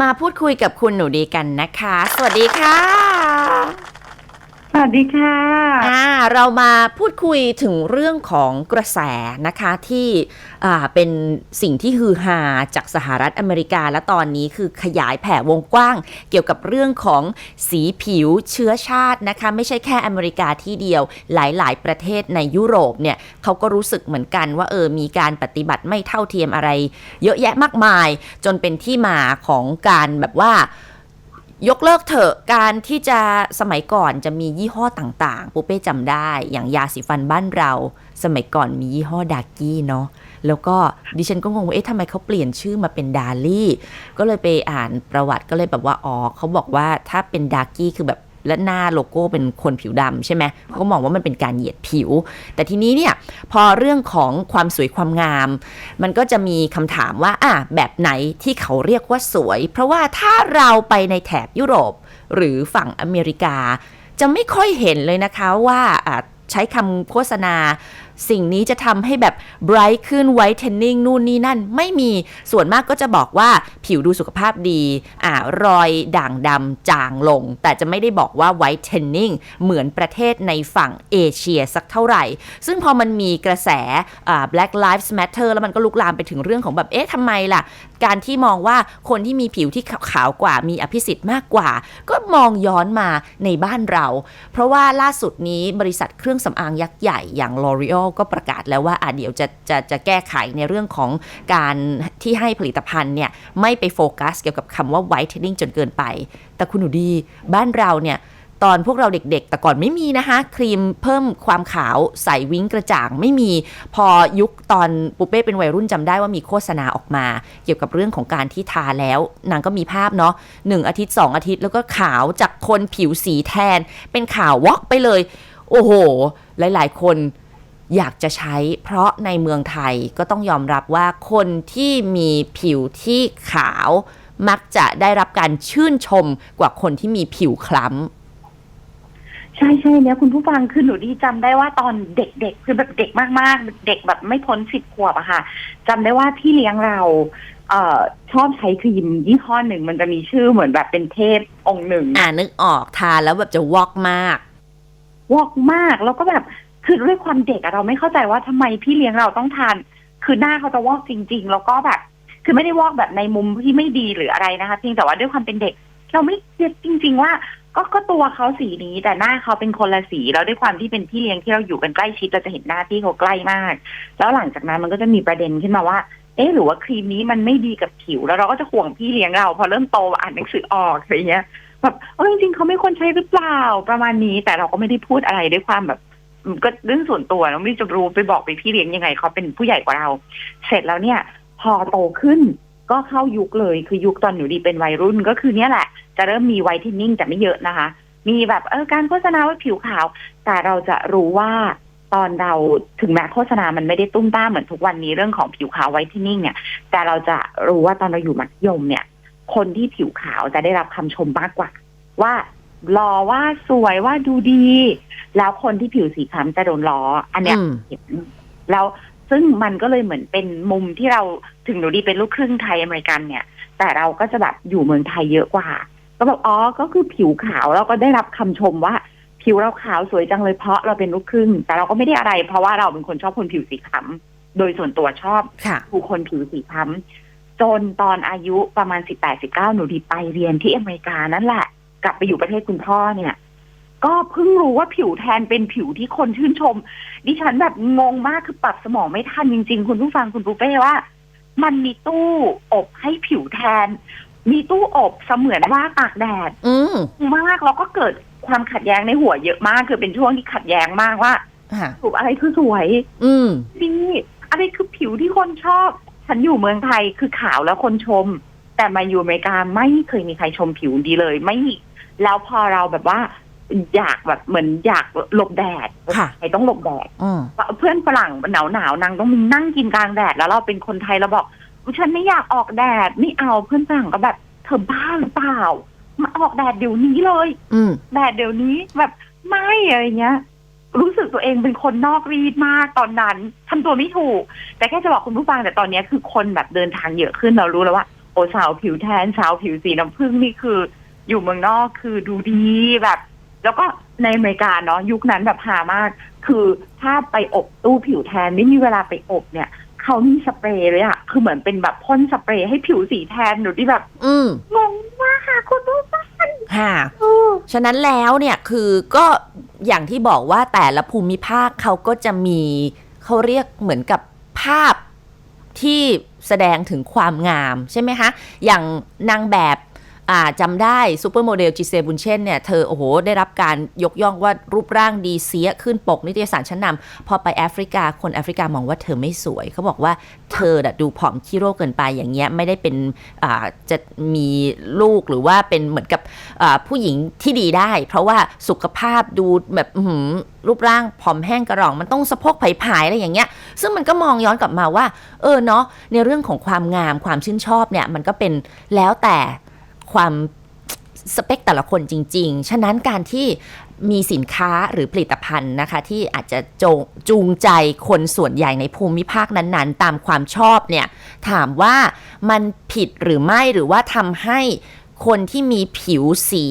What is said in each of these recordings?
มาพูดคุยกับคุณหนูดีกันนะคะ สวัสดีค่ะ สวัสดีค่ะอ่าเรามาพูดคุยถึงเรื่องของกระแสนะคะที่อ่าเป็นสิ่งที่ฮือฮาจากสหรัฐอเมริกา และตอนนี้คือขยายแผ่วงกว้าง เกี่ยวกับเรื่องของสีผิวเชื้อชาตินะคะไม่ใช่แค่อเมริกาที่เดียวหลายๆ ประเทศในยุโรปเนี่ยเขาก็รู้สึกเหมือนกันว่าเออมีการปฏิบัติไม่เท่าเทียมอะไร เยอะแยะมากมาย จนเป็นที่มาของการแบบว่า ยกเลิกเถอะการที่จะสมัยก่อนจะมียี่ห้อต่างๆ ปุ๊เป้จำได้ อย่างยาสีฟันบ้านเรา สมัยก่อนมียี่ห้อดากี้เนาะแล้วก็ดิฉันก็งงว่าเอ๊ะทำไมเขาเปลี่ยนชื่อมาเป็นดาลี่ ก็เลยไปอ่านประวัติก็เลยแบบว่าอ๋อเขาบอกว่าถ้าเป็นดากี้คือแบบ และหน้าโลโก้เป็นคนผิวดำใช่ไหมเขาก็มองว่ามันเป็นการเหยียดผิว แต่ทีนี้เนี่ยพอเรื่องของความสวยความงาม มันก็จะมีคำถามว่าอะแบบไหนที่เขาเรียกว่าสวย เพราะว่าถ้าเราไปในแถบยุโรป หรือฝั่งอเมริกา จะไม่ค่อยเห็นเลยนะคะว่าใช้คำโฆษณา สิ่งนี้จะทำให้แบบ bright ขึ้น whitening นู่นนี่นั่นไม่มีส่วนมากก็จะบอกว่าผิวดูสุขภาพดีอ่ารอยด่างดำจางลง แต่จะไม่ได้บอกว่า whitening เหมือนประเทศในฝั่งเอเชียสักเท่าไหร่ ซึ่งพอมันมีกระแสอ่า black lives matter แล้วมันก็ลุกลามไปถึงเรื่องของแบบเอ๊ะทำไมล่ะ การที่มองว่าคนที่มีผิวที่ขาวกว่ามีอภิสิทธิ์มากกว่า ก็มองย้อนมาในบ้านเรา เพราะว่าล่าสุดนี้บริษัทเครื่องสำอางยักษ์ใหญ่อย่าง L'Oreal ก็ประกาศแล้วว่าอะเดี๋ยวจะจะจะแก้ไขในเรื่องของการที่ให้ผลิตภัณฑ์เนี่ยไม่ไปโฟกัสเกี่ยวกับคำว่า whitening จนเกินไป แต่คุณหนูดี บ้านเราเนี่ยตอนพวกเราเด็กๆ แต่ก่อนไม่มีนะคะครีมเพิ่มความขาวใสวิ้งกระจ่างไม่มีพอยุคตอนปุเป้เป็นวัยรุ่นจำได้ว่ามีโฆษณาออกมา เกี่ยวกับเรื่องของการที่ทาแล้วนางก็มีภาพเนาะหนึ่งอาทิตย์สองอาทิตย์แล้วก็ขาวจากคนผิวสีแทน เป็นขาววอกไปเลย โอ้โห หลายๆ คน อยากจะใช้เพราะในเมืองไทยก็ต้องยอมรับว่าคนที่มีผิวที่ขาวมักจะได้รับการชื่นชมกว่าคนที่มีผิวคล้ำ ใช่ใช่เนี่ยคุณผู้ฟังคือหนูดีจำได้ว่าตอนเด็กๆ คือแบบเด็กมากๆ เด็กแบบไม่พ้นสิบขวบอะค่ะจำได้ว่าพี่เลี้ยงเราเอ่อชอบใช้ครีมยี่ห้อหนึ่งมันจะมีชื่อเหมือนแบบเป็นเทพองค์หนึ่ง อ่านึกออกทานแล้วแบบจะวอกมากวอกมากแล้วก็แบบ คือด้วยความเด็กอะเราไม่เข้าใจว่าทำไมพี่เลี้ยงเราต้องทาน คือหน้าเขาจะวอกจริง ๆ แล้วก็แบบ คือไม่ได้วอกแบบในมุมที่ไม่ดีหรืออะไรนะคะเพียงแต่ว่าด้วยความเป็นเด็ก เราไม่เก็ตจริง ๆ ว่าก็ก็ตัวเขาสีนี้แต่หน้าเขาเป็นคนละสีแล้วด้วยความที่เป็นพี่เลี้ยงที่เราอยู่กันใกล้ชิดเราจะเห็นหน้าพี่เขาใกล้มาก แล้วหลังจากนั้นมันก็จะมีประเด็นขึ้นมาว่า เอ๊ะหรือว่าครีมนี้มันไม่ดีกับผิวแล้วเราก็จะห่วงพี่เลี้ยงเราพอเริ่มโตอ่านหนังสือออกอะไรเงี้ยแบบเออจริงๆเขาไม่ควรใช้หรือเปล่าประมาณนี้ แต่เราก็ไม่ได้พูดอะไรด้วยความแบบ ก็เรื่องส่วนตัวเราไม่จะรู้ไปบอกไปพี่เลี้ยงยังไงเขาเป็นผู้ใหญ่กว่าเรา เสร็จแล้วเนี่ย พอโตขึ้นก็เข้ายุคเลยคือยุคตอนหนูดีเป็นวัยรุ่นก็คือเนี่ยแหละ จะเริ่มมีไวท์เทนนิ่งแต่ไม่เยอะนะคะ มีแบบเออการโฆษณาว่าผิวขาว แต่เราจะรู้ว่าตอนเราถึงแม้โฆษณามันไม่ได้ตุ้มต้ามเหมือนทุกวันนี้เรื่องของผิวขาวไวท์เทนนิ่งเนี่ย แต่เราจะรู้ว่าตอนเราอยู่มัธยมเนี่ย คนที่ผิวขาวจะได้รับคำชมมากกว่า ว่าหล่อว่าสวยว่าดูดี แล้วคนที่ผิวสีคล้ำจะโดนล้อ อันเนี้ยอืม เห็นแล้วซึ่งมันก็เลยเหมือนเป็นมุมที่เราถึงหนูดีเป็นลูกครึ่งไทยอเมริกันเนี่ย แต่เราก็จะแบบอยู่เมืองไทยเยอะกว่า ก็แบบอ๋อก็คือผิวขาวเราก็ได้รับคำชมว่า ผิวเราขาวสวยจังเลยเพราะเราเป็นลูกครึ่ง แต่เราก็ไม่ได้อะไร เพราะว่าเราเป็นคนชอบคนผิวสีคล้ำโดยส่วนตัวชอบ ค่ะ ผู้คนผิวสีคล้ำจนตอนอายุประมาณสิบแปดสิบเก้าหนูดีไปเรียนที่อเมริกานั่นแหละ กลับไปอยู่ประเทศคุณพ่อเนี่ย ก็เพิ่งรู้ว่าผิวแทนเป็นผิวที่คนชื่นชม ดิฉันแบบงงมากคือปรับสมองไม่ทันจริง ๆ คุณผู้ฟังคุณปูเป้ว่า มันมีตู้อบให้ผิวแทน มีตู้อบเสมือนว่าตากแดดอืมมากแล้วก็เกิดความขัดแย้งในหัวเยอะมาก คือเป็นช่วงที่ขัดแย้งมากว่าค่ะถูกอะไรคือสวย อืมดีอะไรคือผิวที่คนชอบ ฉันอยู่เมืองไทยคือขาวแล้วคนชม แต่มาอยู่อเมริกาไม่เคยมีใครชมผิวดีเลย ไม่มีแล้วพอเราแบบว่า อยากแบบเหมือนอยากหลบแดดค่ะใครต้องหลบแดดอืมเพื่อนฝรั่งหนาวหนาวๆนางต้องนั่งกินกลางแดด แล้วเราเป็นคนไทยเราบอกฉันไม่อยากออกแดดไม่เอาเพื่อนฝรั่งก็แบบ เธอบ้าหรือเปล่ามาออกแดดเดี๋ยวนี้เลย อืมแดดเดี๋ยวนี้แบบไม่อะไรเงี้ย รู้สึกตัวเองเป็นคนนอกรีดมากตอนนั้นทำตัวไม่ถูก แต่แค่จะบอกคุณผู้ฟังแต่ตอนเนี้ยคือคนแบบเดินทางเยอะขึ้นเรารู้แล้วว่า โอสาวผิวแทนสาวผิวสีน้ำผึ้งนี่คือ อยู่เมืองนอกคือดูดีแบบ แล้วก็ในอเมริกาเนาะยุคนั้นแบบหามาก คือถ้าไปอบตู้ผิวแทนไม่มีเวลาไปอบเนี่ยเขามีสเปรย์เลยอะคือเหมือนเป็นแบบพ่นสเปรย์ให้ผิวสีแทนหนูที่แบบ อืมงงมากค่ะคุณผู้ฟังค่ะเออฉะนั้นแล้วเนี่ยคือก็อย่างที่บอกว่าแต่ละภูมิภาคเขาก็จะมีเขาเรียกเหมือนกับภาพที่แสดงถึงความงามใช่ไหมคะ อย่างนางแบบอ่า จำได้ซูเปอร์โมเดลจิเซบุนเช่นเนี่ย เธอ โอ้โห ได้รับการยกย่องว่ารูปร่างดีเสียขึ้นปกนิตยสารชั้นนำพอไปแอฟริกาคนแอฟริกามองว่าเธอไม่สวย เขาบอกว่าเธอดูผอมขี้โรคเกินไปอย่างเงี้ยไม่ได้เป็นจะมีลูกหรือว่าเป็นเหมือนกับผู้หญิงที่ดีได้ เพราะว่าสุขภาพดูแบบรูปร่างผอมแห้งกระรอง มันต้องสะโพกผายๆอะไรอย่างเงี้ย ซึ่งมันก็มองย้อนกลับมาว่า เออเนาะในเรื่องของความงามความชื่นชอบเนี่ยมันก็เป็นแล้วแต่ ความสเปคแต่ละคนจริง ๆ ฉะนั้นการที่มีสินค้าหรือผลิตภัณฑ์นะคะ ที่อาจจะจจูงใจคนส่วนใหญ่ในภูมิภาคนั้นๆ ตามความชอบเนี่ย ถามว่ามันผิดหรือไม่หรือว่าทำให้คนที่มีผิวสี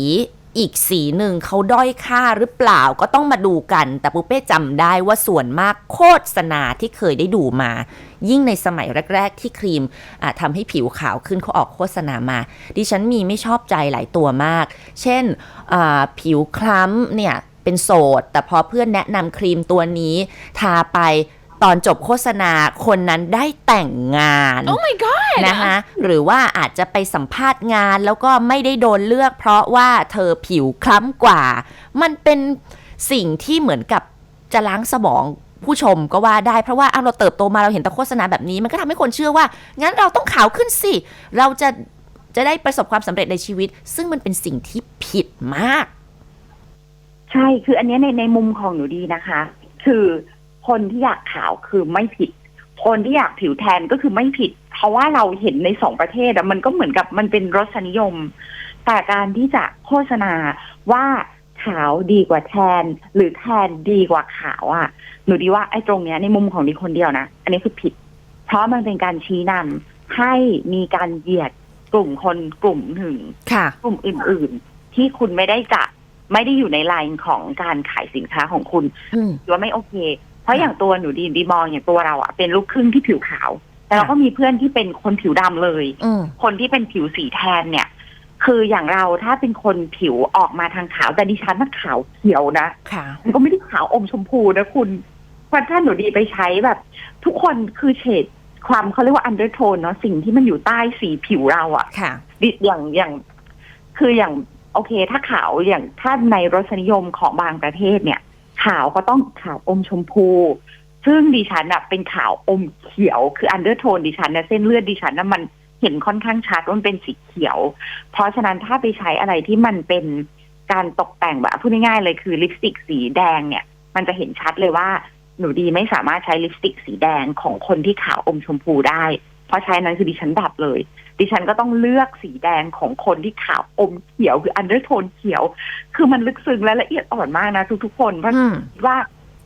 อีกสีหนึ่งเขาด้อยค่าหรือเปล่าก็ต้องมาดูกัน แต่ปุ้เป้จำได้ว่าส่วนมากโฆษณาที่เคยได้ดูมา ยิ่งในสมัยแรก ๆ ที่ครีมทำให้ผิวขาวขึ้นเขาออกโฆษณามา ดิฉันมีไม่ชอบใจหลายตัวมาก เช่นผิวคล้ำเนี่ยเป็นโสด แต่พอเพื่อนแนะนำครีมตัวนี้ทาไป ตอนจบโฆษณาคนนั้นได้แต่งงาน Oh my god นะคะหรือว่าอาจจะไปสัมภาษณ์งานแล้วก็ไม่ได้โดนเลือก เพราะว่าเธอผิวคล้ำกว่า มันเป็นสิ่งที่เหมือนกับจะล้างสมองผู้ชมก็ว่าได้เพราะว่าอ้าวเราเติบโตมาเราเห็นแต่โฆษณาแบบนี้ มันก็ทำให้คนเชื่อว่า งั้นเราต้องขาวขึ้นสิ เราจะจะได้ประสบความสำเร็จในชีวิต ซึ่งมันเป็นสิ่งที่ผิดมาก ใช่คืออันเนี้ยในในมุมของหนูดีนะคะ คือ คนที่อยากขาวคือไม่ผิด คนที่อยากผิวแทนก็คือไม่ผิด เพราะว่าเราเห็นในสองประเทศอะมันก็เหมือนกับมันเป็นรสนิยม แต่การที่จะโฆษณาว่าขาวดีกว่าแทน หรือแทนดีกว่าขาวอะหนูดีว่าไอ้ตรงเนี้ยในมุมของดีคนเดียวนะ อันนี้คือผิด เพราะมันเป็นการชี้นำให้มีการเหยียดกลุ่มคนกลุ่มหนึ่งค่ะกลุ่มอื่น ๆ ที่คุณไม่ได้จะไม่ได้อยู่ในไลน์ของการขายสินค้าของคุณอืมถือว่าไม่โอเค เพราะอย่างตัวหนูดีดีมองอย่างตัวเราอะเป็นลูกครึ่งที่ผิวขาว แต่เราก็มีเพื่อนที่เป็นคนผิวดำเลยอืมคนที่เป็นผิวสีแทนเนี่ย คืออย่างเราถ้าเป็นคนผิวออกมาทางขาวแต่ดิฉันน่ะขาวเขียวนะค่ะมันก็ไม่ได้ขาวอมชมพูนะคุณเพราะถ้าหนูดีไปใช้แบบ ทุกคนคือเฉดความเขาเรียกว่าอันเดอร์โทนเนาะสิ่งที่มันอยู่ใต้สีผิวเราอะค่ะดิอย่างอย่าง คืออย่าง โอเค ถ้าขาวอย่างถ้าในรสนิยมของบางประเทศเนี่ย ขาวก็ต้องขาวอมชมพู ซึ่งดิฉันอะเป็นขาวอมเขียว คืออันเดอร์โทนดิฉันเนี่ยเส้นเลือดดิฉันน่ะมันเห็นค่อนข้างชัดว่ามันเป็นสีเขียว เพราะฉะนั้นถ้าไปใช้อะไรที่มันเป็นการตกแต่งแบบพูดง่ายๆเลยคือลิปสติกสีแดงเนี่ย มันจะเห็นชัดเลยว่าหนูดีไม่สามารถใช้ลิปสติกสีแดงของคนที่ขาวอมชมพูได้ เพราะใช้นั้นคือดิฉันดับเลย ดิฉันก็ต้องเลือกสีแดงของคนที่ขาวอมเขียวคืออันเดอร์โทนเขียว คือมันลึกซึ้งและละเอียดอ่อนมากนะทุกๆ คนเพราะอืมคิดว่า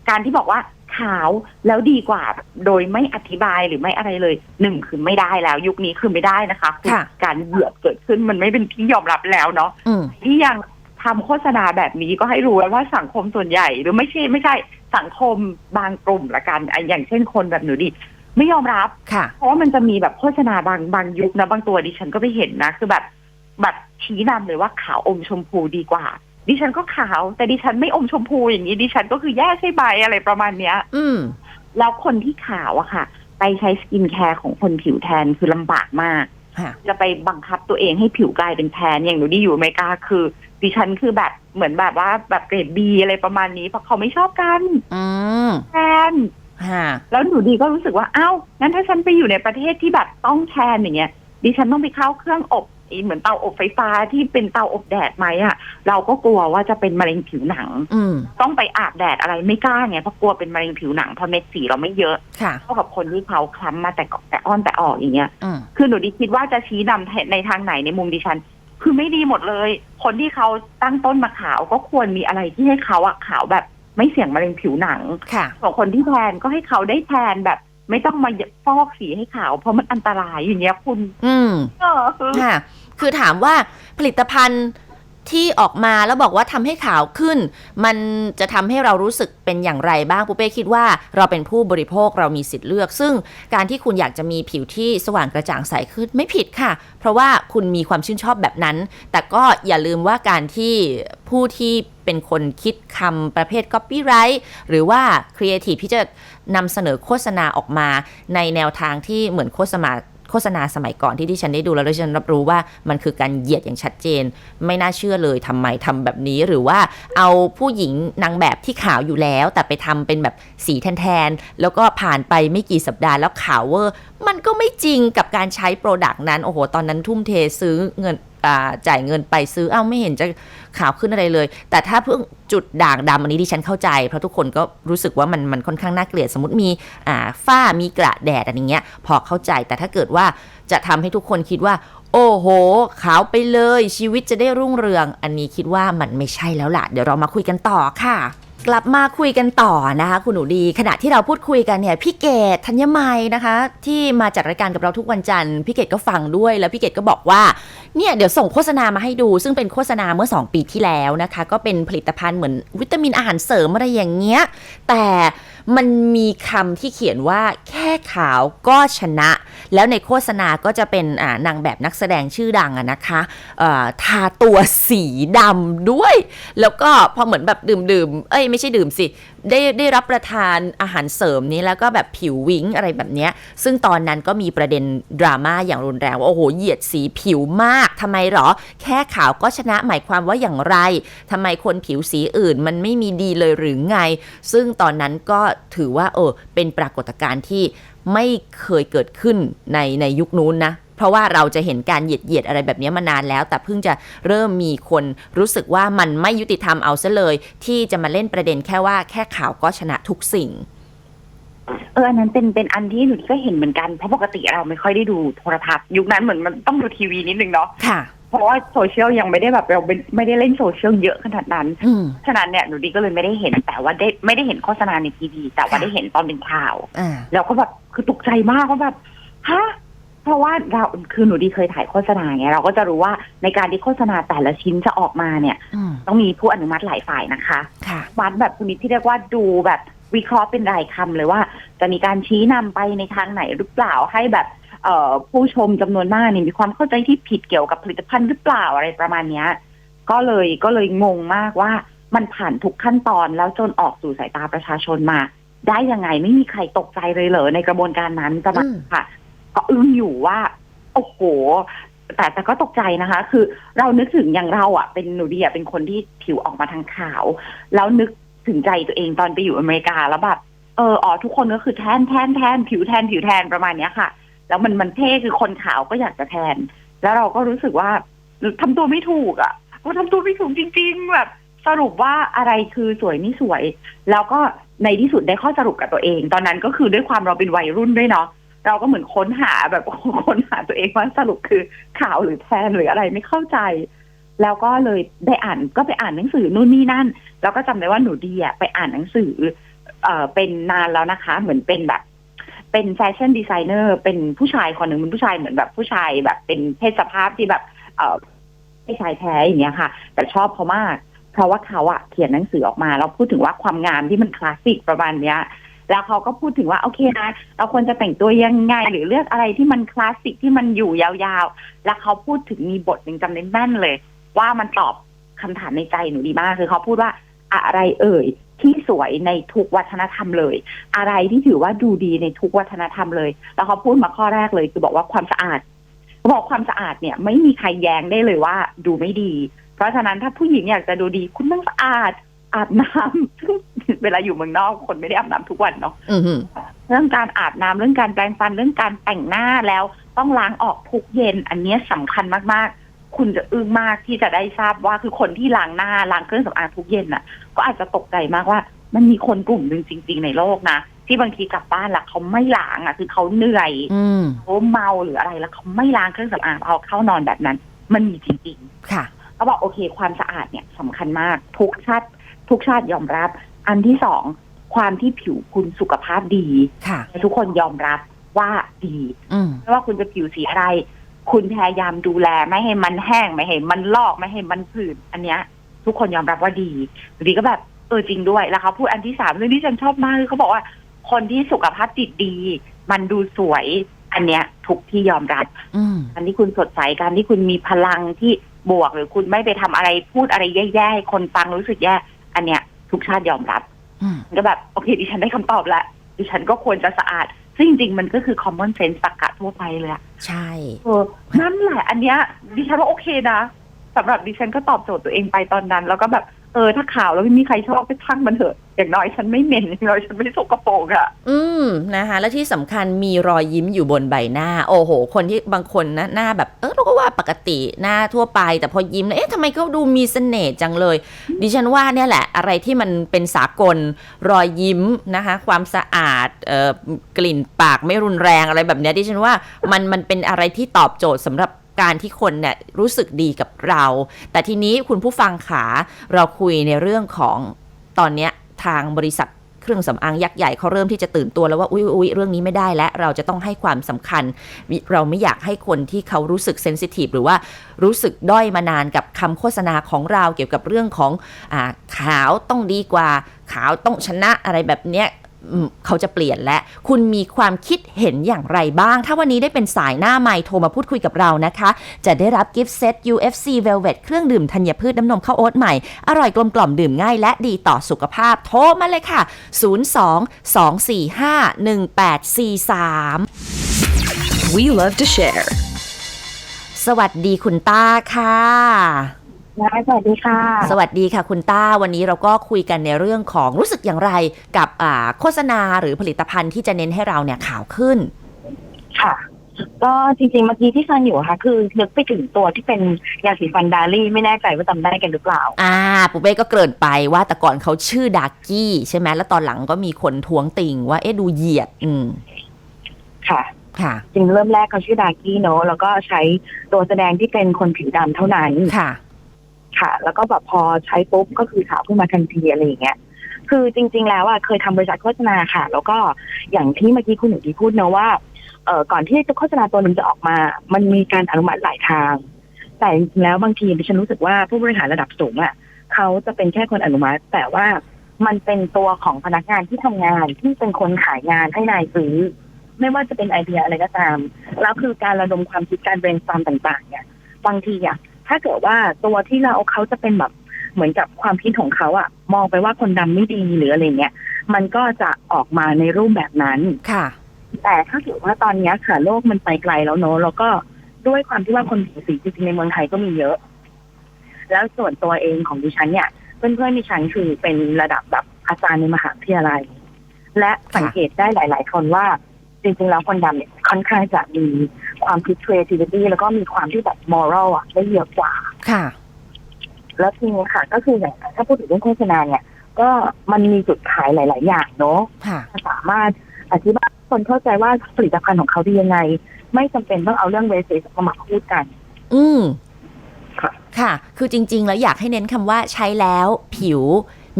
การที่บอกว่าขาวแล้วดีกว่าโดยไม่อธิบายหรือไม่อะไรเลยหนึ่งคือไม่ได้แล้ว ยุคนี้คือไม่ได้นะคะอค่ะการเหยียดเกิดขึ้นมันไม่เป็นที่ยอมรับแล้วเนาะอืมที่ยังทำโฆษณาแบบนี้ก็ให้รู้ไว้ว่าสังคมส่วนใหญ่หรือไม่ใช่ไม่ใช่สังคมบางกลุ่มละกันอะอย่างเช่นคนแบบหนูดิ ไม่ยอมรับค่ะ เพราะว่ามันจะมีแบบโฆษณาบางบางยุคนะบางตัวดิฉันก็ไปเห็นนะ คือแบบแบบชี้นำเลยว่าขาวอมชมพูดีกว่า ดิฉันก็ขาว แต่ดิฉันไม่อมชมพูอย่างนี้ดิฉันก็คือแย่ใช่ไหมอะไรประมาณเนี้ย อืมแล้วคนที่ขาวอะค่ะ ไปใช้สกินแคร์ของคนผิวแทนคือลำบากมากค่ะจะไปบังคับตัวเองให้ผิวกลายเป็นแทนอย่างหนูที่อยู่อเมริกาคือ ดิฉันคือแบบเหมือนแบบว่าแบบเกรดบีอะไรประมาณนี้เพราะเขาไม่ชอบกันอืมแทนค่ะ แล้วหนูดีก็รู้สึกว่าอ้าวงั้นถ้าฉันไปอยู่ในประเทศที่แบบต้องแทนอย่างเงี้ยดิฉันต้องไปเข้าเครื่องอบอีเหมือนเตาอบไฟฟ้าที่เป็นเตาอบแดดไหมอะเราก็กลัวว่าจะเป็นมะเร็งผิวหนังอืมต้องไปอาบแดดอะไรไม่กล้าไงเพราะกลัวเป็นมะเร็งผิวหนังเพราะเม็ดสีเราไม่เยอะค่ะเท่ากับคนที่เขาคล้ำมาแต่ก่อนแต่อ้อนแต่ออกอย่างเงี้ยอืมคือหนูดีคิดว่าจะชี้นำในทางไหนในมุมดิฉัน คือไม่ดีหมดเลย คนที่เขาตั้งต้นมาขาวก็ควรมีอะไรที่ให้เขาอะขาวแบบ ไม่เสี่ยงมะเร็งผิวหนังค่ะส่วนคนที่แทนก็ให้เขาได้แทนแบบ ไม่ต้องมาฟอกสีให้ขาว เพราะมันอันตรายอย่างเงี้ยคุณอืมเออคือค่ะ คือถามว่าผลิตภัณฑ์ ที่ออกมาแล้วบอกว่าทำให้ขาวขึ้น มันจะทำให้เรารู้สึกเป็นอย่างไรบ้างปูเป้คิดว่าเราเป็นผู้บริโภคเรามีสิทธิ์เลือก ซึ่งการที่คุณอยากจะมีผิวที่สว่างกระจ่างใสขึ้นไม่ผิดค่ะ เพราะว่าคุณมีความชื่นชอบแบบนั้น แต่ก็อย่าลืมว่าการที่ผู้ที่เป็นคนคิดคำประเภท copyright หรือว่า creative ที่จะนำเสนอโฆษณาออกมาในแนวทางที่เหมือนโฆษณา โฆษณาสมัยก่อนที่ที่ฉันได้ดูแล้วดิฉันรับรู้ว่ามันคือการเหยียดอย่างชัดเจน ไม่น่าเชื่อเลยทำไมทำแบบนี้หรือว่าเอาผู้หญิงนางแบบที่ขาวอยู่แล้ว แต่ไปทำเป็นแบบสีแทนๆแล้วก็ผ่านไปไม่กี่สัปดาห์แล้วขาวเวอร์มันก็ไม่จริงกับการใช้โปรดักต์นั้นโอ้โหตอนนั้นทุ่มเทซื้อเงิน จ่ายเงินไปซื้อเอ้าไม่เห็นจะขาวขึ้นอะไรเลย แต่ถ้าเพิ่งจุดด่างดำอันนี้ดิฉันเข้าใจ เพราะทุกคนก็รู้สึกว่ามันมันค่อนข้างน่าเกลียดสมมติมีอ่าฝ้ามีกระแดดอะไรเงี้ย พอเข้าใจแต่ถ้าเกิดว่าจะทำให้ทุกคนคิดว่า โอ้โห ขาวไปเลยชีวิตจะได้รุ่งเรือง อันนี้คิดว่ามันไม่ใช่แล้วล่ะ เดี๋ยวเรามาคุยกันต่อค่ะ กลับมาคุยกันต่อนะคะ คุณหนูดี ขณะที่เราพูดคุยกันเนี่ยพี่เกดธัญมัยนะคะ ที่มาจัดรายการกับเราทุกวันจันทร์พี่เกดก็ฟังด้วยแล้วพี่เกดก็บอกว่าเนี่ยเดี๋ยวส่งโฆษณามาให้ดู ซึ่งเป็นโฆษณาเมื่อ 2 ปีที่แล้วนะคะ ก็เป็นผลิตภัณฑ์เหมือนวิตามินอาหารเสริมอะไรอย่างเงี้ยแต่มันมีคำที่เขียนว่าแค ขาวก็ชนะ แล้วในโฆษณาก็จะเป็นนางแบบนักแสดงชื่อดังอะนะคะทาตัวสีดำด้วย แล้วก็พอเหมือนแบบดื่มดื่มเอ้ยไม่ใช่ดื่มสิ ได้ได้รับประทานอาหารเสริมนี้แล้วก็แบบผิววิ้งอะไรแบบเนี้ย ซึ่งตอนนั้นก็มีประเด็นดราม่าอย่างรุนแรงว่าโอ้โหเหยียดสีผิวมากทำไมหรอ แค่ขาวก็ชนะหมายความว่าอย่างไรทำไมคนผิวสีอื่นมันไม่มีดีเลยหรือไง ซึ่งตอนนั้นก็ถือว่าเออเป็นปรากฏการณ์ที่ ไม่เคยเกิดขึ้นในในยุคนู้นนะเพราะว่าเราจะเห็นการเหยียดเหยียดอะไรแบบนี้มานานแล้ว แต่เพิ่งจะเริ่มมีคนรู้สึกว่ามันไม่ยุติธรรมเอาซะเลย ที่จะมาเล่นประเด็นแค่ว่าแค่ข่าวก็ชนะทุกสิ่ง เอออันนั้นเป็นเป็นอันที่หนูก็เห็นเหมือนกันเพราะปกติเราไม่ค่อยได้ดูโทรทัศน์ยุคนั้นเหมือนมันต้องดูทีวีนิดนึงเนาะค่ะเพ ราะว่าโซเชียลยังไม่ได้แบบเราไม่ไม่ได้เล่นโซเชียลเยอะขนาดนั้น อืม ฉะนั้นเนี่ยหนูดีก็เลยไม่ได้เห็นแต่ว่าได้ไม่ได้เห็นโฆษณาในทีวีแต่ว่าค่ะ ได้เห็นตอนเป็นข่าว อ่า แล้วก็แบบคือตกใจมากว่าแบบฮะเพราะว่าเราคือหนูดีเคยถ่ายโฆษณาไงเราก็จะรู้ว่าในการที่โฆษณาแต่ละชิ้นจะออกมาเนี่ย อืม ต้องมีผู้อนุมัติหลายฝ่ายนะคะค่ะ วัดแบบชนิดที่เรียกว่าดูแบบวิเคราะห์เป็นรายคำเลยว่า จะมีการชี้นำไปในทางไหนหรือเปล่าให้แบบเอ่อ ผู้ชมจำนวนมากเนี่ยมีความเข้าใจที่ผิดเกี่ยวกับผลิตภัณฑ์หรือเปล่าอะไรประมาณเนี้ย ก็เลยก็เลยงงมากว่ามันผ่านทุกขั้นตอนแล้วจนออกสู่สายตาประชาชนมา ได้ยังไงไม่มีใครตกใจเลยเหรอในกระบวนการนั้นจะมาค่ะ ก็อึ้งอยู่ว่า โอ้โห แต่แต่ก็ตกใจนะคะ คือเรานึกถึงอย่างเราอะเป็นหนูดีอะเป็นคนที่ผิวออกมาทางขาว แล้วนึกถึงใจตัวเองตอนไปอยู่อเมริกาแล้วแบบเอออ๋อทุกคนก็คือแทนแทนแทนผิวแทนผิวแทนประมาณเนี้ยค่ะ แล้วมันมันเท่คือคนขาวก็อยากจะแทน แล้วเราก็รู้สึกว่าทำตัวไม่ถูกอะว่าทำตัวไม่ถูกจริง ๆ แบบสรุปว่าอะไรคือสวยไม่สวย แล้วก็ในที่สุดได้ข้อสรุปกับตัวเอง ตอนนั้นก็คือด้วยความเราเป็นวัยรุ่นด้วยเนาะเราก็เหมือนค้นหาแบบค้นหาตัวเองว่าสรุปคือขาวหรือแทนหรืออะไรไม่เข้าใจ แล้วก็เลยได้อ่านก็ไปอ่านหนังสือนู่นนี่นั่น แล้วก็จำได้ว่าหนูดีอะไปอ่านหนังสือ เอ่อเป็นนานแล้วนะคะ เหมือนเป็นแบบ เป็นแฟชั่นดีไซเนอร์เป็นผู้ชายคนหนึ่งเป็นผู้ชายเหมือนแบบผู้ชายแบบเป็นเพศสภาพที่แบบ เออไม่ชายแท้อย่างเงี้ยค่ะ แต่ชอบเขามาก เพราะว่าเขาอะเขียนหนังสือออกมาแล้วพูดถึงว่าความงามที่มันคลาสสิกประมาณเนี้ยแล้วเขาก็พูดถึงว่าโอเคนะเราควรจะแต่งตัวยังไง หรือเลือกอะไรที่มันคลาสสิกที่มันอยู่ยาวๆ แล้วเขาพูดถึงมีบทหนึ่งจำได้แม่นเลย ว่ามันตอบคำถามในใจหนูดีมากคือเขาพูดว่า อะไรเอ่ยที่สวยในทุกวัฒนธรรมเลย อะไรที่ถือว่าดูดีในทุกวัฒนธรรมเลย แล้วเขาพูดมาข้อแรกเลยคือบอกว่าความสะอาดเขาบอกความสะอาดเนี่ย ไม่มีใครแย้งได้เลยว่าดูไม่ดี เพราะฉะนั้นถ้าผู้หญิงอยากจะดูดี คุณต้องสะอาดอาบน้ำซึ่งเวลาอยู่เมืองนอกคนไม่ได้อาบน้ำทุกวันเนาะอืมฮึเรื่องการอาบน้ำเรื่องการแปรงฟันเรื่องการแต่งหน้าแล้ว ต้องล้างออกทุกเย็น อันเนี้ยสำคัญมากๆ คุณจะอึ้งมากที่จะได้ทราบว่าคือคนที่ล้างหน้าล้างเครื่องสำอางทุกเย็นน่ะ ก็อาจจะตกใจมากว่า มันมีคนกลุ่มหนึ่งจริง ๆ ในโลกนะที่บางทีกลับบ้านแล้วเขาไม่ล้างอะ คือเขาเหนื่อยอืมเขาเมาหรืออะไรแล้วเขาไม่ล้างเครื่องสำอางเอาเข้านอนแบบนั้น มันมีจริงๆค่ะเขาบอกโอเค ความสะอาดเนี่ยสำคัญมากทุกชาติ ทุกชาติยอมรับ อันที่สองคความที่ผิวคุณสุขภาพดี ค่ะ ทุกคนยอมรับว่าดีอืมไม่ว่าคุณจะผิวสีอะไร คุณพยายามดูแลไม่ให้มันแห้งไม่ให้มันลอกไม่ให้มันผื่นอันเนี้ย ทุกคนยอมรับว่าดีดีก็แบบเออจริงด้วยแล้วเขาพูดอันที่สามเรื่องที่ฉันชอบมากคือเขาบอกว่า คนที่สุขภาพจิตดี มันดูสวย อันเนี้ย ทุกที่ยอมรับอืมการที่คุณสดใสการที่คุณมีพลังที่บวกหรือคุณไม่ไปทำอะไรพูดอะไรแย่ๆให้คนฟังรู้สึกแย่ อันเนี้ย ทุกชาติยอมรับอืมมันก็แบบโอเคดิฉันได้คำตอบแล้วดิฉันก็ควรจะสะอาด ซึ่งจริงๆ มันก็คือ common sense ตรรกะทั่วไปเลยอะใช่เออนั่นแหละ อันเนี้ยดิฉันว่าโอเคนะสำหรับดิฉันก็ตอบโจทย์ตัวเองไปตอนนั้น แล้วก็แบบ เออถ้าข่าวแล้วไม่มีใครชอบก็ช่างมันเถอะ อย่างน้อยฉันไม่เหม็นอย่างน้อยฉันไม่สกปรกอะอืมนะคะ และที่สำคัญมีรอยยิ้มอยู่บนใบหน้า โอ้โห คนที่บางคนนะหน้าแบบเออเราก็ว่าปกติหน้าทั่วไป แต่พอยิ้มเอ๊ะทำไมเขาดูมีเสน่ห์จังเลย ดิฉันว่าเนี่ยแหละ อะไรที่มันเป็นสากลรอยยิ้มนะคะ ความสะอาดเอ่อกลิ่นปากไม่รุนแรงอะไรแบบเนี้ยดิฉันว่ามันมันเป็นอะไรที่ตอบโจทย์สำหรับ การที่คนเนี่ยรู้สึกดีกับเรา แต่ทีนี้คุณผู้ฟังขาเราคุยในเรื่องของตอนนี้ทางบริษัทเครื่องสำอางยักษ์ใหญ่เขาเริ่มที่จะตื่นตัวแล้วว่าอุ๊ยอุ๊ยเรื่องนี้ไม่ได้แล้วเราจะต้องให้ความสำคัญ เราไม่อยากให้คนที่เขารู้สึกเซนซิทีฟหรือว่ารู้สึกด้อยมานานกับคำโฆษณาของเราเกี่ยวกับเรื่องของอขาวต้องดีกว่า ขาวต้องชนะอะไรแบบเนี้ย เขาจะเปลี่ยนและคุณมีความคิดเห็นอย่างไรบ้าง ถ้าวันนี้ได้เป็นสายหน้าไมค์โทรมาพูดคุยกับเรานะคะ จะได้รับกิฟต์เซต UFC Velvet เครื่องดื่มธัญพืชน้ำนมข้าวโอ๊ตใหม่ อร่อยกลมกล่อมดื่มง่ายและดีต่อสุขภาพ โทรมาเลยค่ะ 02-245-1843 We love to share. สวัสดีคุณต้าค่ะ สวัสดีค่ะ สวัสดีค่ะคุณต้า วันนี้เราก็คุยกันในเรื่องของรู้สึกอย่างไรกับอ่าโฆษณาหรือผลิตภัณฑ์ที่จะเน้นให้เราเนี่ยขาวขึ้น ค่ะ ก็จริงๆเมื่อกี้ที่ฟังอยู่อะค่ะ คือนึกไปถึงตัวที่เป็นยาสีฟันดาลี่ไม่แน่ใจว่าจำได้กันหรือเปล่า อ่าปุเป้ก็เกริ่นไปว่าแต่ก่อนเขาชื่อดาร์กี้ใช่ไหมแล้วตอนหลังก็มีคนท้วงติงว่าเอ๊ะดูเหยียด อืม ค่ะค่ะจริงเริ่มแรกเขาชื่อดากี้เนอะแล้วก็ใช้ตัวแสดงที่เป็นคนผิวดำเท่านั้นค่ะ ค่ะ แล้วก็แบบพอใช้ปุ๊บก็คือขาวขึ้นมาทันทีอะไรอย่างเงี้ยคือจริง ๆ แล้วอะเคยทำบริษัทโฆษณาค่ะ แล้วก็อย่างที่เมื่อกี้คุณหนูดีพูดเนะว่าเอ่อก่อนที่โฆษณาตัวหนึ่งจะออกมา มันมีการอนุมัติหลายทาง แต่จริงๆแล้วบางทีดิฉันรู้สึกว่าผู้บริหารระดับสูงอะเขาจะเป็นแค่คนอนุมัติ แต่ว่ามันเป็นตัวของพนักงานที่ทำงานที่เป็นคนขายงานให้นายซื้อ ไม่ว่าจะเป็นไอเดียอะไรก็ตาม แล้วคือการระดมความคิดการเบรนสตอมต่าง ๆ เนี่ย บางทีอะ ถ้าเกิดว่าตัวที่เราเขาจะเป็นแบบเหมือนกับความคิดของเขาอะมองไปว่าคนดำไม่ดีหรืออะไรเงี้ยมันก็จะออกมาในรูปแบบนั้นค่ะ แต่ถ้าเกิดว่าตอนเนี้ยค่ะโลกมันไปไกลแล้วเนอะแล้วก็ด้วยความที่ว่าคนผิวสีจริงๆในเมืองไทยก็มีเยอะ แล้วส่วนตัวเองของดิฉันเนี่ยเพื่อนๆดิฉันคือเป็นระดับแบบอาจารย์ในมหาวิทยาลัย และสังเกตได้หลาย ๆ คนว่าจริงๆแล้วคนดำเนี่ย ค่อนข้างจะมีความคิด creativity แล้วก็มีความที่แบบ moral อะได้เยอะกว่า ค่ะ แล้วทีนี้ค่ะ ก็คืออย่างถ้าพูดถึงเรื่องโฆษณาเนี่ย ก็มันมีจุดขายหลาย ๆ อย่างเนาะค่ะ สามารถอธิบายให้คนเข้าใจว่าผลิตภัณฑ์ของเขาดียังไง ไม่จำเป็นต้องเอาเรื่องเวสมามาพูดกัน อืมค่ะ ค่ะ คือจริง ๆ แล้วอยากให้เน้นคำว่าใช้แล้วผิว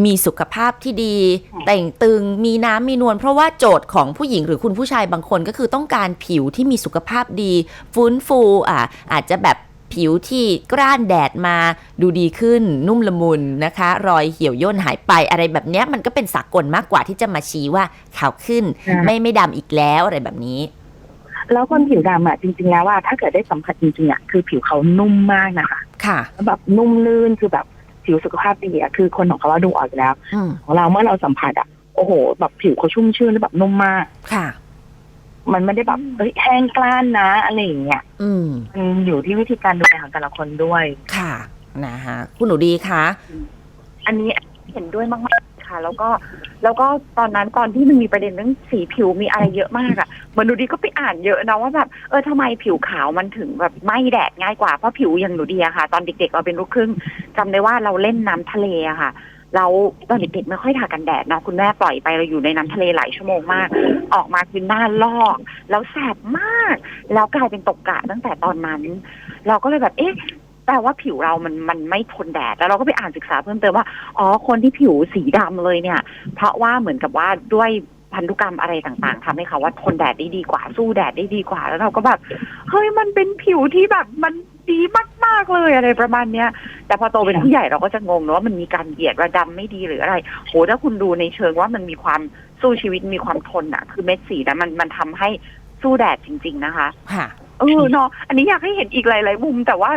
มีสุขภาพที่ดี แต่งตึงมีน้ำมีนวลเพราะว่าโจทย์ของผู้หญิงหรือคุณผู้ชายบางคนก็คือต้องการผิวที่มีสุขภาพดี ฟื้นฟูอะอาจจะแบบผิวที่กร้านแดดมาดูดีขึ้นนุ่มละมุนนะคะ รอยเหี่ยวย่นหายไปอะไรแบบเนี้ยมันก็เป็นสากลมากกว่าที่จะมาชี้ว่าขาวขึ้น ไม่ไม่ดำอีกแล้วอะไรแบบนี้ แล้วคนผิวดำอะจริง ๆ แล้วว่าถ้าเกิดได้สัมผัสจริงๆอะคือผิวเขานุ่มมากนะคะ ค่ะแล้วแบบนุ่มลื่นคือแบบ ผิวสุขภาพดีอะคือคนของเขาว่าดูออกอยู่แล้ว อืมของเราเมื่อเราสัมผัสอะโอ้โห แบบผิวเขาชุ่มชื่นแล้วแบบนุ่มมาก ค่ะ มันไม่ได้แบบเฮ้ยแห้งกล้านนะอะไรอย่างเงี้ยอืม มันอยู่ที่วิธีการดูแลของแต่ละคนด้วย ค่ะ นะคะคุณหนูดีคะ อันนี้เห็นด้วยมากๆ ค่ะ แล้วก็แล้วก็ตอนนั้นตอนที่มันมีประเด็นเรื่องสีผิวมีอะไรเยอะมากอะ่ะเหมันดูดีก็ไปอ่านเยอะนะว่าแบบเออทำไมผิวขาวมันถึงแบบไม่แดดง่ายกว่าเพราะผิวอย่างหนูดีอะค่ะ ตอนเด็กๆเราเป็นลูกครึ่งจำได้ว่าเราเล่นน้ำทะเลอะค่ะเราตอนเด็กๆไม่ค่อยทากันแดดนะคุณแม่ปล่อยไปเราอยู่ในน้ำทะเลหลายชั่วโมงมาก ออกมาคือหน้าลอก แล้วแสบมาก แล้วกลายเป็นตกกะตั้งแต่ตอนนั้น เราก็เลยแบบเอ๊ะ แปลว่าผิวเรามันมันไม่ทนแดด แล้วเราก็ไปอ่านศึกษาเพิ่มเติมว่า อ๋อ คนที่ผิวสีดำเลยเนี่ย เพราะว่าเหมือนกับว่าด้วยพันธุกรรมอะไรต่างๆทำให้เขาว่าทนแดดได้ดีกว่า สู้แดดได้ดีกว่า แล้วเราก็แบบ เฮ้ย มันเป็นผิวที่แบบมันดีมากๆเลยอะไรประมาณเนี้ย แต่พอโตเป็นผู้ใหญ่เราก็จะงงนะว่ามันมีการเหยียดว่าดำไม่ดีหรืออะไร โห ถ้าคุณดูในเชิงว่ามันมีความสู้ชีวิตมีความทนอะคือเม็ดสีนะมันมันทำให้สู้แดดจริง ๆ นะคะ ค่ะ เออเนาะ อันนี้อยากให้เห็นอีกหลาย ๆ มุมแต่ว่า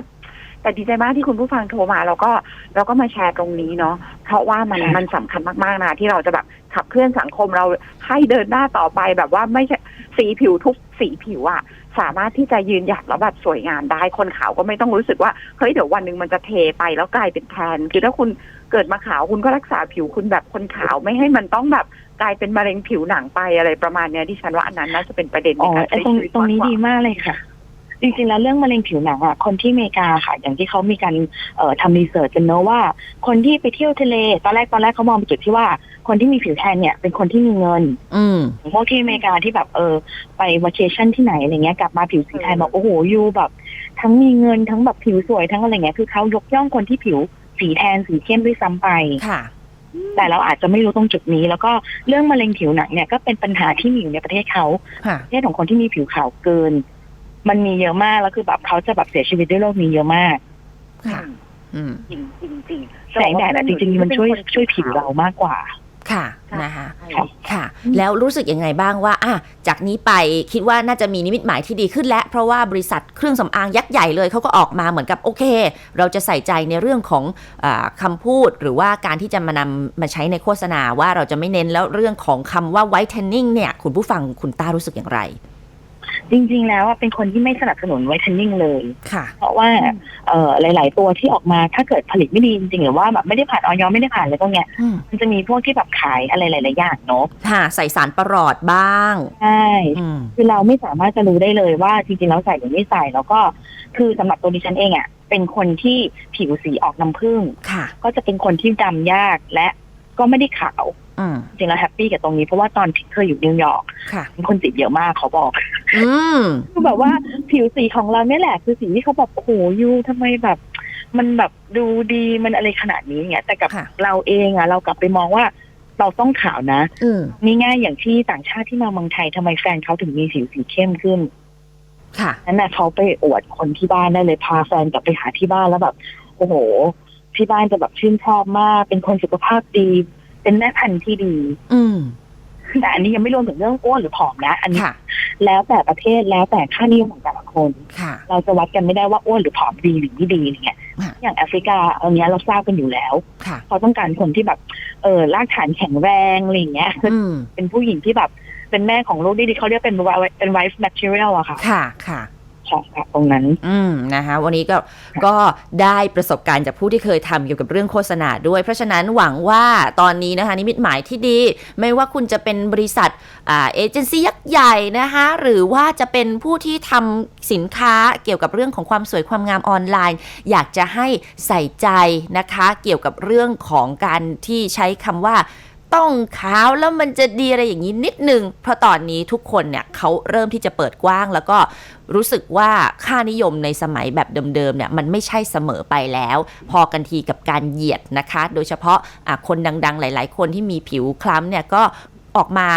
แต่ดีใจมากที่คุณผู้ฟังโทรมาเราก็เราก็มาแชร์ตรงนี้เนาะเพราะว่ามันค่ะมันสำคัญมากๆนะที่เราจะแบบขับเคลื่อนสังคมเราให้เดินหน้าต่อไปแบบว่าไม่ใช่สีผิวทุกสีผิวอะสามารถที่จะยืนหยัดแล้วแบบสวยงามได้คนขาวก็ไม่ต้องรู้สึกว่าเฮ้ยเดี๋ยววันหนึ่งมันจะเทไปแล้วกลายเป็นแทน คือถ้าคุณเกิดมาขาวคุณก็รักษาผิวคุณแบบคนขาวไม่ให้มันต้องแบบกลายเป็นมะเร็งผิวหนังไปอะไรประมาณเนี้ยดิฉันว่าอันนั้นน่าจะเป็นประเด็นในอ๋อการไอ้ใช้ตรงชีวิตตรงนี้มากกว่าดีมากเลยค่ะ จริงๆ แล้วเรื่องมะเร็งผิวหนังอะคนที่อเมริกาค่ะ อย่างที่เขามีการเอ่อทำรีเสิร์ชกันเนอะว่า คนที่ไปเที่ยวทะเล ตอนแรกตอนแรกเขามองไปจุดที่ว่า คนที่มีผิวแทนเนี่ยเป็นคนที่มีเงิน อืม พวกที่อเมริกาที่แบบเออไปวัคเคชั่นที่ไหนอะไรเงี้ยกลับมาผิวสีแทนบอกโอ้โหยูแบบ ทั้งมีเงินทั้งแบบผิวสวยทั้งอะไรเงี้ยคือเขายกย่องคนที่ผิวสีแทนสีเข้มด้วยซ้ำไป ค่ะ แต่เราอาจจะไม่รู้ตรงจุดนี้ แล้วก็เรื่องมะเร็งผิวหนังเนี่ยก็เป็นปัญหาที่มีอยู่ในประเทศเขาค่ะ ประเทศของคนที่มีผิวขาวเกิน มันมีเยอะมากแล้วคือแบบเขาจะแบบเสียชีวิตด้วยโรคนี้เยอะมาก ค่ะ อืม จริงจริงจริงแสงแดดอะจริงๆมันช่วยช่วยผิวเรามากกว่า ค่ะค่ะนะคะค่ะค่ะ แล้วรู้สึกยังไงบ้างว่าอะจากนี้ไปคิดว่าน่าจะมีนิมิตหมายที่ดีขึ้นแล้ว เพราะว่าบริษัทเครื่องสำอางยักษ์ใหญ่เลยเขาก็ออกมาเหมือนกับโอเค เราจะใส่ใจในเรื่องของอาคำพูดหรือว่าการที่จะมานำมาใช้ในโฆษณาว่าเราจะไม่เน้นแล้วเรื่องของคำว่า whitening เนี่ย คุณผู้ฟังคุณต้ารู้สึกอย่างไร จริง ๆ แล้วอะเป็นคนที่ไม่สนับสนุนไวท์เทนนิ่งเลย ค่ะ เพราะว่าเอ่อหลาย ๆ ตัวที่ออกมาถ้าเกิดผลิตไม่ดีจริงๆหรือว่าแบบไม่ได้ผ่านออยไม่ได้ผ่านอะไรพวกเนี้ยอืมมันจะมีพวกที่แบบขายอะไรหลายๆอย่างเนาะค่ะใส่สารประหลอดบ้าง ใช่ อืม คือเราไม่สามารถจะรู้ได้เลยว่าจริงๆแล้วใส่หรือไม่ใส่แล้วก็คือสำหรับตัวดิฉันเองอะ่ะ เป็นคนที่ผิวสีออกน้ำผึ้งค่ะ ก็จะเป็นคนที่ดำยากและก็ไม่ได้ขาวอืม จริงๆแล้วแฮปปี้กับตรงนี้เพราะว่าตอนที่เคยอยู่นิวยอร์กค่ะมีคนติดเยอะมากเขาบอกอืมคือแบบว่าผิวสีของเราเนี่ยแหละ คือสีที่เขาแบบโอ้โหยูทำไมแบบ มันแบบดูดีมันอะไรขนาดนี้เนี่ยแต่กับค่ะเราเองอะเรากลับไปมองว่าเราต้องขาวนะอืมง่ายๆอย่างที่ต่างชาติที่มาเมืองไทยทำไมแฟนเขาถึงมีผิวสีเข้มขึ้น ค่ะนั่นน่ะเขาไปอวดคนที่บ้านได้เลยพาแฟนกลับไปหาที่บ้านแล้วแบบ โอ้โห ที่บ้านจะแบบชื่นชอบมาก เป็นคนสุขภาพดี เป็นแม่พันธุ์ที่ดี อืมแต่อันนี้ยังไม่รวมถึงเรื่องอ้วนหรือผอมนะ อันนี้ค่ะ แล้วแต่ประเทศแล้วแต่ค่านิยมของแต่ละคน ค่ะ เราจะวัดกันไม่ได้ว่าอ้วนหรือผอมดีหรือไม่ดีอย่างเงี้ยค่ะ อย่างแอฟริกาอันเนี้ยเราทราบกันอยู่แล้ว ค่ะ เขาต้องการคนที่แบบเออรากฐานแข็งแรงอะไรอย่างเงี้ย อืมเป็นผู้หญิงที่แบบเป็นแม่ของลูกดีๆเขาเรียกเป็น wife เป็น wife material อะค่ะ ค่ะ ค่ะ ค่ค่ะตรงนั้น อืมนะคะวันนี้ก็ก็ได้ประสบการณ์จากผู้ที่เคยทำเกี่ยวกับเรื่องโฆษณาด้วย เพราะฉะนั้นหวังว่าตอนนี้นะคะนิมิตหมายที่ดี ไม่ว่าคุณจะเป็นบริษัทอ่าเอเจนซี่ยักษ์ใหญ่นะคะหรือว่าจะเป็นผู้ที่ทำสินค้าเกี่ยวกับเรื่องของความสวยความงามออนไลน์ อยากจะให้ใส่ใจนะคะ เกี่ยวกับเรื่องของการที่ใช้คำว่า ต้องขาวแล้วมันจะดีอะไรอย่างนี้นิดนึง เพราะตอนนี้ทุกคนเนี่ยเขาเริ่มที่จะเปิดกว้าง แล้วก็รู้สึกว่าค่านิยมในสมัยแบบเดิมๆเนี่ยมันไม่ใช่เสมอไปแล้ว พอกันทีกับการเหยียดนะคะ โดยเฉพาะะคนดังๆ หลาย ๆ คนที่มีผิวคล้ำเนี่ยก็ออกมา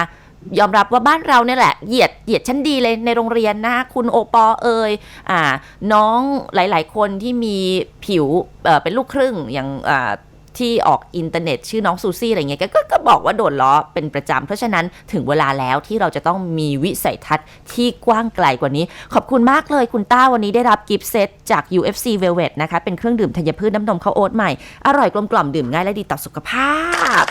ยอมรับว่าบ้านเราเนี่ยแหละเหยียดเหยียดชั้นดีเลยในโรงเรียนนะคุณโอปอเอยอ่าน้องหลาย ๆ คนที่มีผิวเป็นลูกครึ่งอย่างอ ที่ออกอินเทอร์เน็ต ชื่อน้องซูซี่อะไรเงี้ยแกก็ก็บอกว่าโดนล้อเป็นประจำเพราะฉะนั้นถึงเวลาแล้วที่เราจะต้องมีวิสัยทัศน์ที่กว้างไกลกว่านี้ ขอบคุณมากเลยคุณต้าวันนี้ได้รับกิฟต์เซตจาก UFC Velvet นะคะ เป็นเครื่องดื่มธัญพืชน้ำนมข้าวโอ๊ตใหม่ อร่อยกลมกล่อมดื่มง่ายและดีต่อสุขภาพ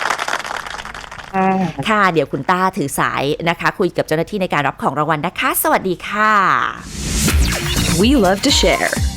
ค่ะค่ะเดี๋ยวคุณต้าถือสายนะคะ คุยกับเจ้าหน้าที่ในการรับของรางวัลนะคะ สวัสดีค่ะ We love to share.